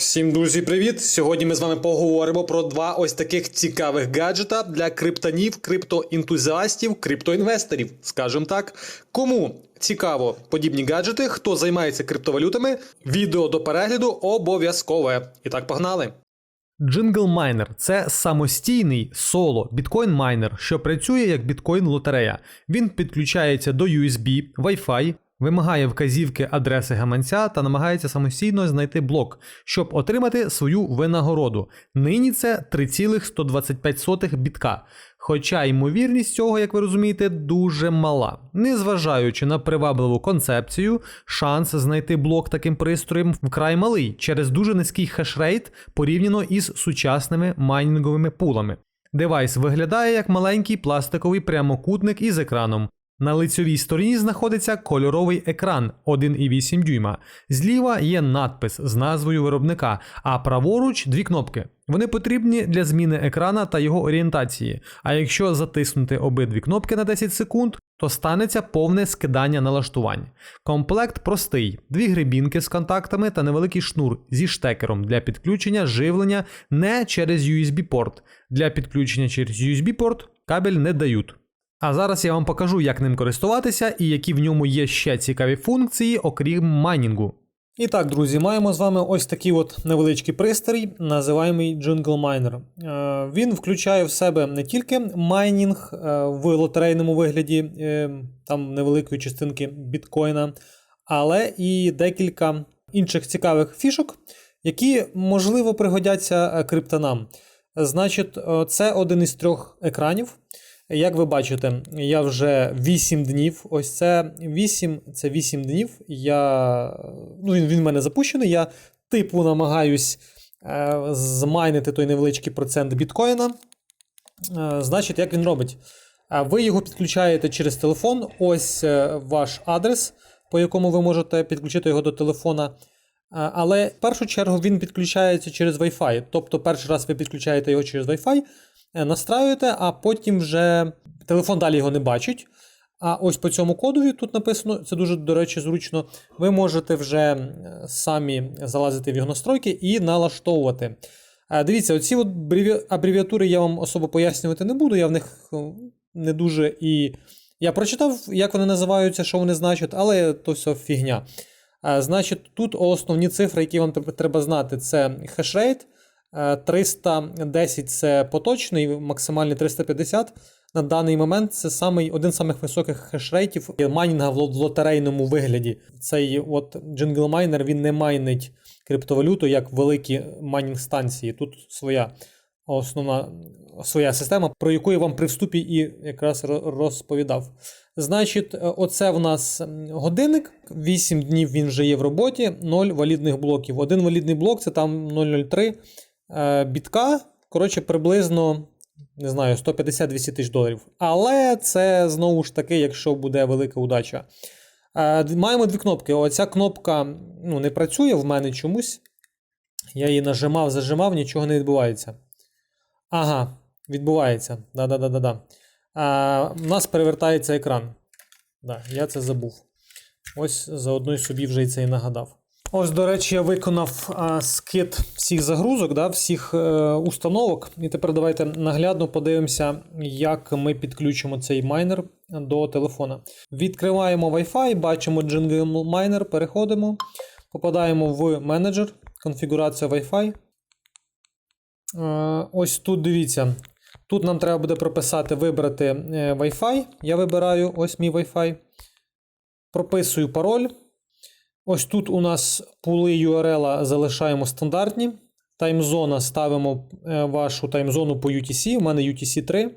Всім друзі, привіт! Сьогодні ми з вами поговоримо про два ось таких цікавих гаджета для криптонів, криптоентузіастів, криптоінвесторів. Скажем так, кому цікаво подібні гаджети, хто займається криптовалютами, відео до перегляду обов'язкове. І так, погнали! Jingle Miner – це самостійний соло біткоін майнер, що працює як біткоін лотерея. Він підключається до USB, Wi-Fi, вимагає вказівки адреси гаманця та намагається самостійно знайти блок, щоб отримати свою винагороду. Нині це 3,125 бітка. Хоча ймовірність цього, як ви розумієте, дуже мала. Незважаючи на привабливу концепцію, шанс знайти блок таким пристроєм вкрай малий через дуже низький хешрейт порівняно із сучасними майнінговими пулами. Девайс виглядає як маленький пластиковий прямокутник із екраном. На лицьовій стороні знаходиться кольоровий екран 1,8 дюйма. Зліва є надпис з назвою виробника, а праворуч дві кнопки. Вони потрібні для зміни екрана та його орієнтації. А якщо затиснути обидві кнопки на 10 секунд, то станеться повне скидання налаштувань. Комплект простий: дві грибінки з контактами та невеликий шнур зі штекером для підключення живлення не через USB-порт. Для підключення через USB-порт кабель не дають. А зараз я вам покажу, як ним користуватися і які в ньому є ще цікаві функції, окрім майнінгу. І так, друзі, маємо з вами ось такий от невеличкий пристрій, називаємий Jingle Miner. Він включає в себе не тільки майнінг е, в лотерейному вигляді, е, там невеликої частинки біткоїна, але і декілька інших цікавих фішок, які, можливо, пригодяться е, криптонам. Значить, це один із трьох екранів. Як ви бачите, я вже 8 днів. Ось це 8, це 8 днів. Я, ну, він, він в мене запущений. Я типу намагаюсь е, змайнити той невеличкий процент біткоїна. Е, значить, як він робить? Е, Ви його підключаєте через телефон. Ось е, ваш адрес, по якому ви можете підключити його до телефона. Е, Але в першу чергу він підключається через Wi-Fi. Тобто, перший раз ви підключаєте його через Wi-Fi, настраюєте, а потім вже телефон далі його не бачить. А ось по цьому кодові тут написано, це дуже, до речі, зручно. Ви можете вже е, самі залазити в його настройки і налаштовувати. Е, Дивіться, оці от абревіатури я вам особо пояснювати не буду, я в них е, не дуже і. Я прочитав, як вони називаються, що вони значать, але то все фігня. Е, Значить, тут основні цифри, які вам треба знати, це хешрейт. Е, 310 це поточний, максимальний 350. На даний момент це самий, один з самих високих хешрейтів майнінга в лотерейному вигляді. Цей от Miner він не майнить криптовалюту як великі майнінг станції. Тут своя основна своя система, про яку я вам при вступі і якраз розповідав. Значить, е, оце в нас годинник. 8 днів він вже є в роботі, 0 валідних блоків. Один валідний блок це там 0,03 е, бітка. Коротше, приблизно не знаю, 150-200 тисяч доларів. Але це знову ж таки, якщо буде велика удача. Е, маємо дві кнопки. Оця кнопка ну, не працює в мене чомусь. Я її нажимав, зажимав, нічого не відбувається. Ага, відбувається. Да-да-да-да-да. У нас перевертається екран. Да, я це забув. Ось заодно собі вже і це і нагадав. Ось, до речі, я виконав скид всіх загрузок, да, всіх е, установок. І тепер давайте наглядно подивимося, як ми підключимо цей майнер до телефона. Відкриваємо Wi-Fi, бачимо Jingle Miner, переходимо, попадаємо в менеджер, конфігурація Wi-Fi. Е, ось тут дивіться. Тут нам треба буде прописати, вибрати е, Wi-Fi. Я вибираю ось мій Wi-Fi. Прописую пароль. Ось тут у нас пули URL залишаємо стандартні. Таймзона ставимо е, вашу таймзону по UTC. У мене UTC 3.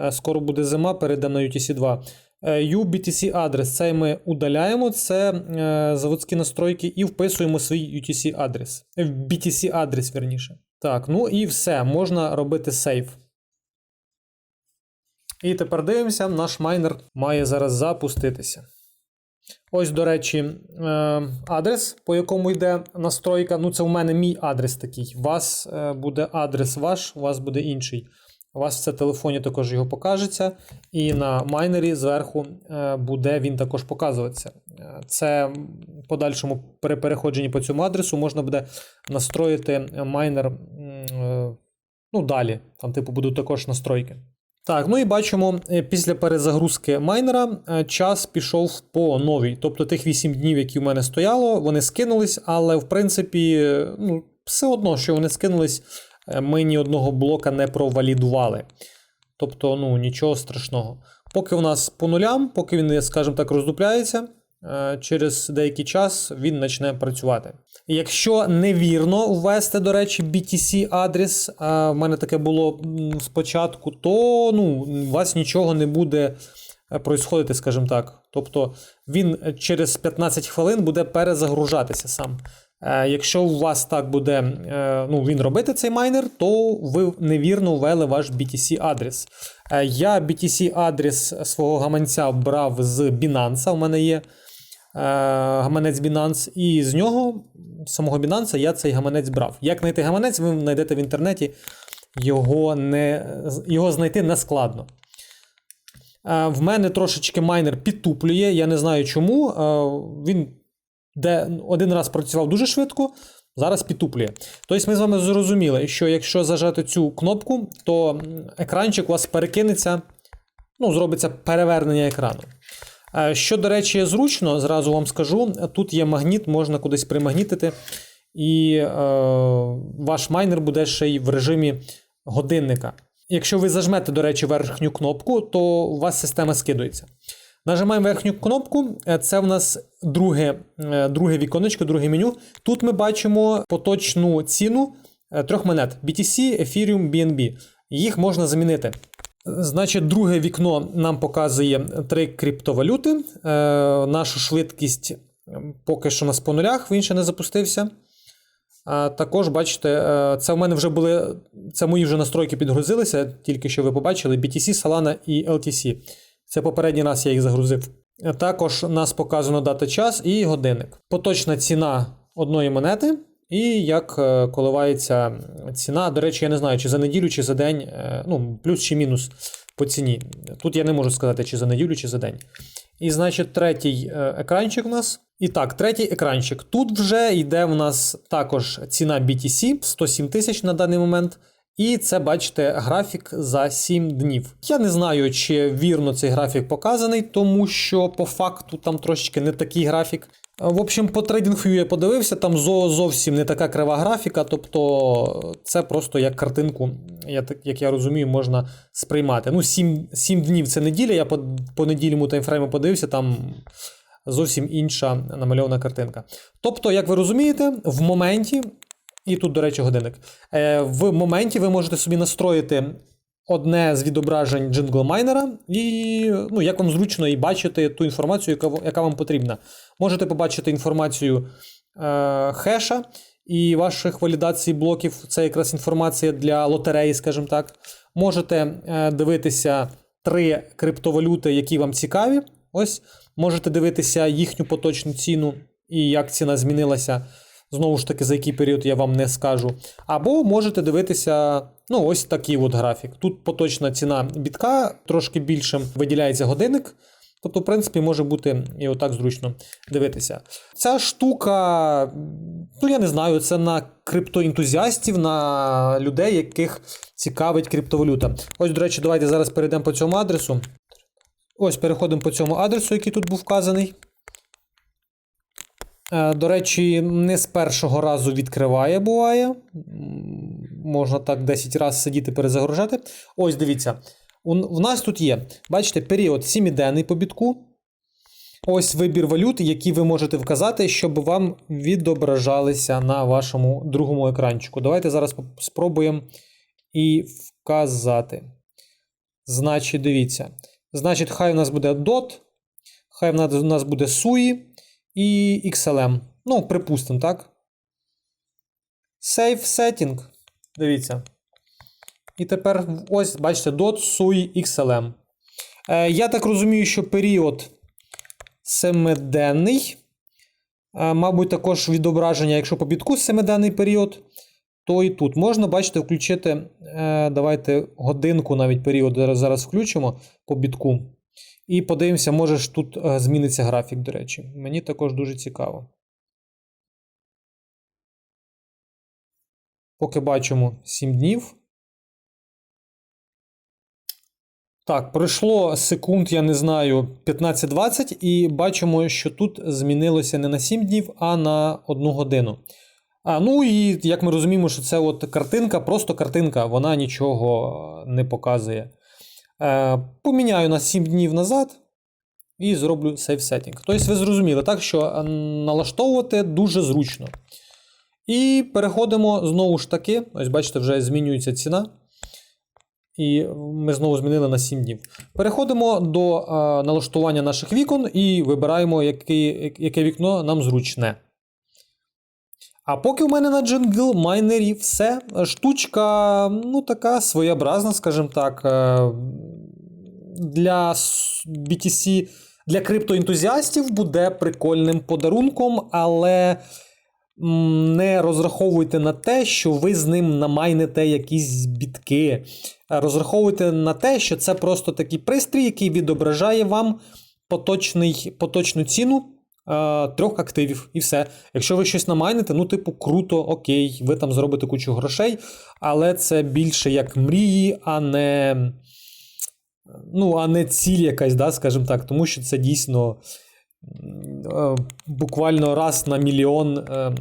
Е, Скоро буде зима, перейдемо на UTC 2. Е, UBTC адрес. Це ми удаляємо, це заводські настройки, і вписуємо свій UTC адрес. BTC адрес, верніше. Так, ну і все. Можна робити сейв. І тепер дивимося, наш майнер має зараз запуститися. Ось, до речі, е, адрес, по якому йде настройка. Ну, це у мене мій адрес такий. У вас е, буде адрес ваш, у вас буде інший. У вас це в телефоні також його покажеться, і на майнері зверху е, буде він також показуватися. Це подальшому при переходженні по цьому адресу можна буде настроїти майнер ну, далі. Там, типу, будуть також настройки. Так, ну і бачимо, е, після перезагрузки майнера е, час пішов по новій. Тобто тих 8 днів, які в мене стояло, вони скинулись, але в принципі, е, ну, все одно, що вони скинулись, ми ні одного блока не провалідували. Тобто, ну, нічого страшного. Поки у нас по нулям, поки він, скажімо так, роздупляється, через деякий час він почне працювати. Якщо невірно ввести, до речі, BTC адрес, в мене таке було спочатку, то ну, у вас нічого не буде е, происходити, скажімо так. Тобто він е, через 15 хвилин буде перезагружатися сам. Е, Якщо у вас так буде е, ну, він робити цей майнер, то ви невірно ввели ваш BTC адрес. Е, Я BTC адрес свого гаманця брав з Binance, у мене є е, гаманець Binance, і з нього, з самого Binance, я цей гаманець брав. Як знайти гаманець, ви знайдете в інтернеті, його, не, його знайти не складно. Е, В мене трошечки майнер підтуплює, я не знаю чому. Е, Він де один раз працював дуже швидко, зараз підтуплює. Тобто ми з вами зрозуміли, що якщо зажати цю кнопку, то екранчик у вас перекинеться, ну, зробиться перевернення екрану. Е, Що, до речі, зручно, зразу вам скажу, тут є магніт, можна кудись примагнітити, і е, ваш майнер буде ще й в режимі годинника. Якщо ви зажмете, до речі, верхню кнопку, то у вас система скидується. Нажимаємо верхню кнопку. е, Це в нас друге, друге віконечко, друге меню. Тут ми бачимо поточну ціну трьох монет: BTC, Ethereum, BNB. Їх можна замінити. Значить, друге вікно нам показує три криптовалюти. Е, нашу швидкість поки що у нас по нулях, він ще не запустився. А також, бачите, е, це в мене вже були. Це мої вже настройки підгрузилися, тільки що ви побачили: BTC, Solana і LTC. Це попередній раз я їх загрузив. Також нас показано дата час і годинник. Поточна ціна одної монети, і як е, коливається ціна. До речі, я не знаю, чи за неділю, чи за день, е, ну, плюс чи мінус по ціні. Тут я не можу сказати, чи за неділю, чи за день. І, значить, третій е, екранчик у нас. І так, третій екранчик. Тут вже йде в нас також ціна BTC 107 тисяч на даний момент. І це, бачите, графік за 7 днів. Я не знаю, чи вірно цей графік показаний, тому що по факту там трошечки не такий графік. Е, В общем, по TradingView я подивився, там зовсім не така крива графіка, тобто це просто як картинку, як я розумію, можна сприймати. Ну, 7, 7 днів це неділя, я по, по недільному таймфрейму подивився, там зовсім інша намальована картинка. Тобто, як ви розумієте, в моменті, і тут, до речі, годинник, е, в моменті ви можете собі настроїти одне з відображень джинглмайнера, і ну, як вам зручно і бачити ту інформацію, яка, яка вам потрібна. Можете побачити інформацію е, хеша і ваших валідацій блоків. Це якраз інформація для лотереї, скажімо так. Можете е, дивитися три криптовалюти, які вам цікаві. Ось можете дивитися їхню поточну ціну і як ціна змінилася. Знову ж таки, за який період я вам не скажу. Або можете дивитися, ну, ось такий от графік. Тут поточна ціна бітка, трошки більшим виділяється годинник. Тобто, в принципі, може бути і отак зручно дивитися. Ця штука, ну я не знаю, це на криптоентузіастів, на людей, яких цікавить криптовалюта. Ось, до речі, давайте зараз перейдемо по цьому адресу. Ось переходимо по цьому адресу, який тут був вказаний. Е, До речі, не з першого разу відкриває, буває. Можна так 10 разів сидіти перезагружати. Ось дивіться. В нас тут є, бачите, період 7-денний по бітку. Ось вибір валют, які ви можете вказати, щоб вам відображалися на вашому другому екранчику. Давайте зараз спробуємо і вказати. Значить, дивіться. Значить, хай у нас буде DOT, хай у нас буде SUI і XLM. Ну, припустимо, так? Save setting. Дивіться. І тепер ось, бачите, DOT, SUI, XLM. Е, я так розумію, що період семиденний. Е, мабуть, також відображення, якщо по бітку семиденний період. то і тут. Можна, бачите, включити, е, давайте годинку навіть період зараз, включимо по бітку. І подивимося, може ж тут е, зміниться графік, до речі. Мені також дуже цікаво. Поки бачимо 7 днів. Так, пройшло секунд, я не знаю, 15-20, і бачимо, що тут змінилося не на 7 днів, а на 1 годину. А, ну і як ми розуміємо, що це от картинка, просто картинка, вона нічого не показує. Е, поміняю на 7 днів назад і зроблю Save Setting. Тобто ви зрозуміли, так, що е, налаштовувати дуже зручно. І переходимо знову ж таки. Ось бачите, вже змінюється ціна. І ми знову змінили на 7 днів. Переходимо до е, налаштування наших вікон і вибираємо, яке, яке вікно нам зручне. А поки в мене на Jungle майнері все. Штучка, ну, така своєобразна, скажімо так. е, Для BTC, для криптоентузіастів буде прикольним подарунком, але не розраховуйте на те, що ви з ним намайните якісь бітки. Е, Розраховуйте на те, що це просто такий пристрій, який відображає вам поточний, поточну ціну е, трьох активів. І все. Якщо ви щось намайните, ну, типу, круто, окей, ви там зробите кучу грошей, але це більше як мрії, а не. Ну, а не ціль якась, да, скажімо так, тому що це дійсно буквально раз на мільйон е,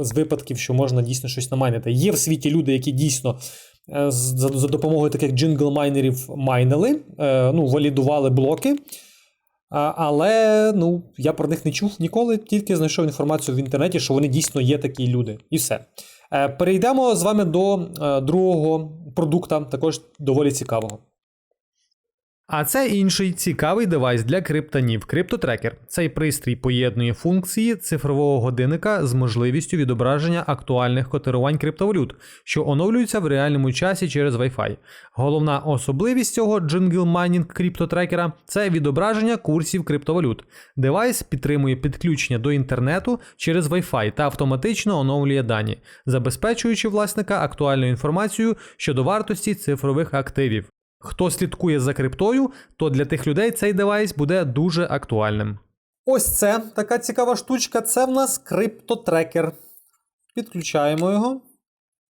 з випадків, що можна дійсно щось намайнити. Є в світі люди, які дійсно е, за, допомогою таких джингл-майнерів майнили, е, ну, валідували блоки. Але ну, я про них не чув ніколи, тільки знайшов інформацію в інтернеті, що вони дійсно є такі люди. І все. Е, перейдемо з вами до е, другого продукта, також доволі цікавого. А це інший цікавий девайс для криптонів CryptoTracker. Цей пристрій поєднує функції цифрового годинника з можливістю відображення актуальних котирувань криптовалют, що оновлюються в реальному часі через Wi-Fi. Головна особливість цього Jingle Mining CryptoTracker – це відображення курсів криптовалют. Девайс підтримує підключення до інтернету через Wi-Fi та автоматично оновлює дані, забезпечуючи власника актуальною інформацією щодо вартості цифрових активів. Хто слідкує за криптою, то для тих людей цей девайс буде дуже актуальним. Ось це така цікава штучка. Це в нас криптотрекер. Підключаємо його.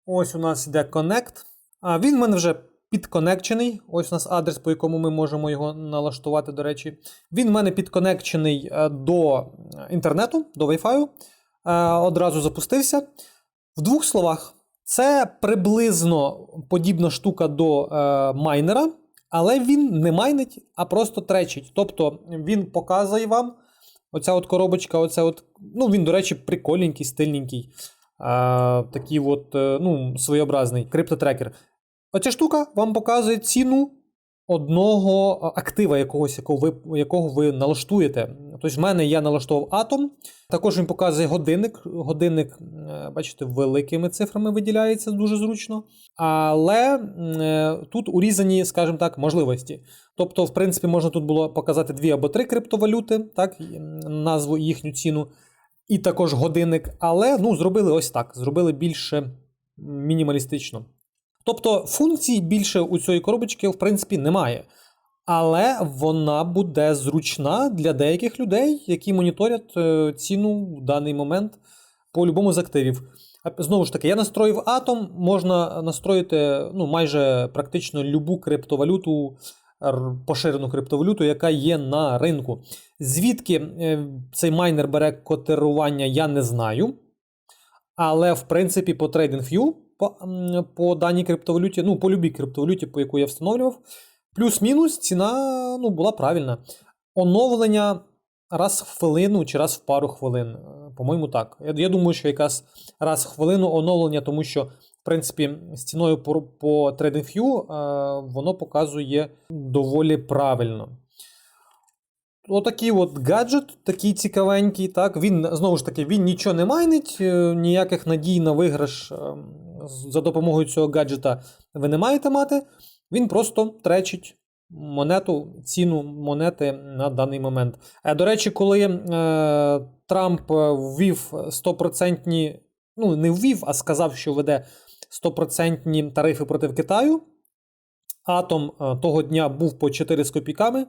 Ось у нас йде Connect. А він в мене вже підконекчений. Ось у нас адрес, по якому ми можемо його налаштувати, до речі. Він в мене підконекчений е, до інтернету, до Wi-Fi. Е, Одразу запустився. В двох словах, це приблизно подібна штука до е, майнера, але він не майнить, а просто тречить. Тобто він показує вам оця от коробочка, оця от, ну він, до речі, прикольненький, стильненький. Е, такий от, е, ну, своєобразний криптотрекер. Оця штука вам показує ціну одного актива якогось, якого ви, якого ви налаштуєте. Тобто, в мене я налаштував атом. Також він показує годинник. Годинник, е, бачите, великими цифрами виділяється дуже зручно. Але е, тут урізані, скажімо так, можливості. Тобто, в принципі, можна тут було показати дві або три криптовалюти, так, назву їхню ціну, і також годинник. Але ну, зробили ось так, зробили більше мінімалістично. Тобто функцій більше у цієї коробочки, в принципі, немає. Але вона буде зручна для деяких людей, які моніторять е, ціну в даний момент по любому з активів. Знову ж таки, я настроїв атом, можна настроїти ну, майже практично любу криптовалюту, поширену криптовалюту, яка є на ринку. Звідки е, цей майнер бере котирування, я не знаю. Але в принципі по TradingView, по, по даній криптовалюті, ну, по любій криптовалюті, по яку я встановлював, плюс-мінус ціна ну, була правильна. Оновлення раз в хвилину чи раз в пару хвилин. Е, По-моєму, так. Я, я думаю, що якраз раз в хвилину оновлення, тому що, в принципі, з ціною по, по TradingView е, воно показує доволі правильно. Отакий от гаджет, такий цікавенький, так, він знову ж таки він нічого не майнить, е, ніяких надій на виграш е, за допомогою цього гаджета ви не маєте мати. Він просто тречить монету, ціну монети на даний момент. Е, До речі, коли е, Трамп ввів 100% ну, не ввів, а сказав, що веде 100% тарифи проти Китаю. Атом того дня був по 4 з копійками.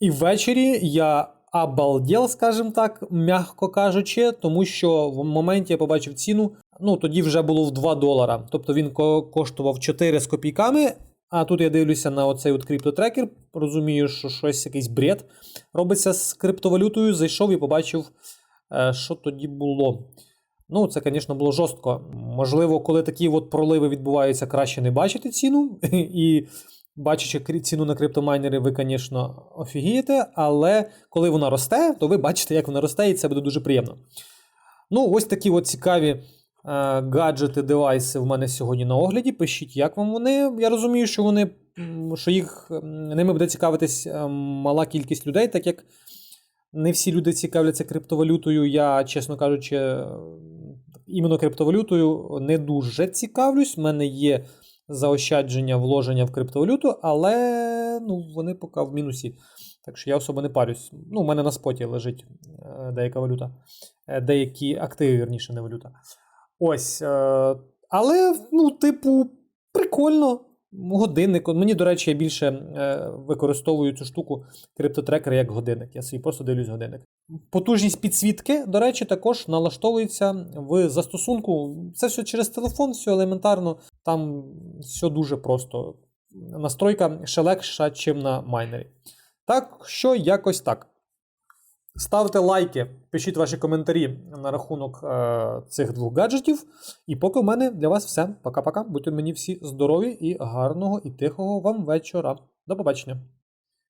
І ввечері я обалдел, скажімо так, м'яко кажучи, тому що в моменті я побачив ціну, ну тоді вже було в 2 долара. Тобто він коштував 4 з копійками. А тут я дивлюся на оцей от криптотрекер, розумію, що щось якийсь бред робиться з криптовалютою. Зайшов і побачив, е, що тоді було. Ну, це, звісно, було жорстко. Можливо, коли такі от проливи відбуваються, краще не бачити ціну. І бачачи ціну на криптомайнери, ви, звісно, офігієте, але коли вона росте, то ви бачите, як вона росте, і це буде дуже приємно. Ну, ось такі от цікаві е, гаджети, девайси в мене сьогодні на огляді. Пишіть, як вам вони. Я розумію, що вони що їх ними буде цікавитись е, мала кількість людей, так як не всі люди цікавляться криптовалютою. Я, чесно кажучи, іменно криптовалютою не дуже цікавлюсь. У мене є заощадження, вложення в криптовалюту, але ну, вони поки в мінусі. Так що я особо не парюсь. Ну, у мене на споті лежить е, деяка валюта, Е, деякі активи, вірніше, не валюта. Ось. Е, але, ну, типу, прикольно. Годинник. Мені, до речі, я більше е, використовую цю штуку криптотрекер як годинник. Я собі просто дивлюсь годинник. Потужність підсвітки, до речі, також налаштовується в застосунку. Це все через телефон, все елементарно. Там все дуже просто. Настройка ще легша, чим на майнері. Так що якось так. Ставте лайки, пишіть ваші коментарі на рахунок е, цих двох гаджетів. І поки в мене для вас все. Пока-пока. Будьте мені всі здорові і гарного і тихого вам вечора. До побачення.